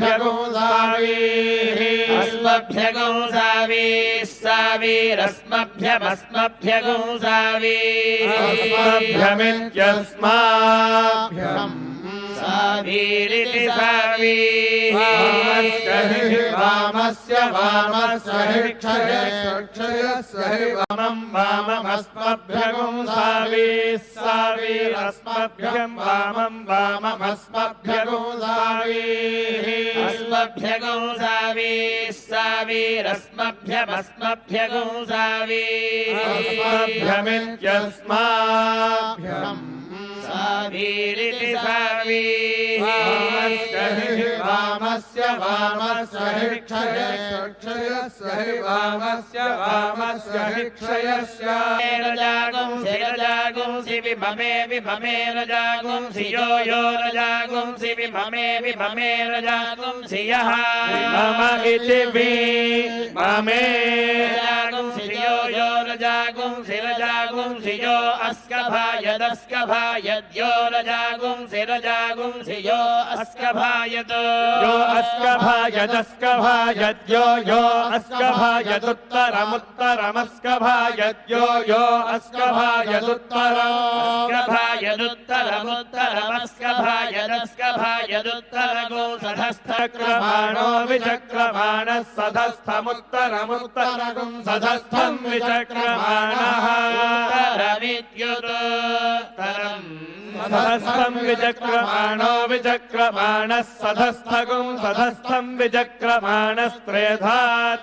अस्मभ्यगो सावीः अस्मभ्यगौ सावीः सावीरस्मभ्यमस्मभ्यगौ सावीः अस्मभ्यमित्यस्माभ्यम् सावीरिति सावीः। वामस्य हि वामस्य वामस्य हि क्षयस्य हि वामम् वाममस्मभ्यगुं सावीः सावीरस्मभ्यम् वामम् वाममस्मभ्यगुं सावीः अस्मभ्यगौ सावीः सावीरस्मभ्यमस्मभ्यगौ सावीः अस्मभ्यमित्यस्माभ्यम् सावीरिति सावीः वामस्य हि वामस्य वामस्य हि क्षयस्य हि वामस्य वामस्य हि क्षयस्य रजागुंसि रजागुंसि विभमे विभमे रजागुंसि यो यो रजागुंसि विभमे विभमे रजागुंसि यः। मम इति वि ममे रजागुंसि रजागुंसि यो अस्कभायदस्कभायद्यो रजागुंसि रजागुंसि यो अस्कभायत्। यो अस्कभायदस्कभायद्यो यो अस्कभायदुत्तरमुत्तरमस्कभायद्यो यो अस्कभायदुत्तरम् स्कभायदुत्तरमुत्तरमस्कभायदस्कभायदुत्तरगो सधस्थ चक्रमाणो विचक्रमाणः सधस्थमुत्तरमुत्तरगुं सधस्थम् विचक्रमाणः उत्तरमित्युत्तरम् सधस्थम् विचक्रमाणो विचक्रमाणः सधस्थगुं सधस्थम् विचक्रमाणस्त्रेधा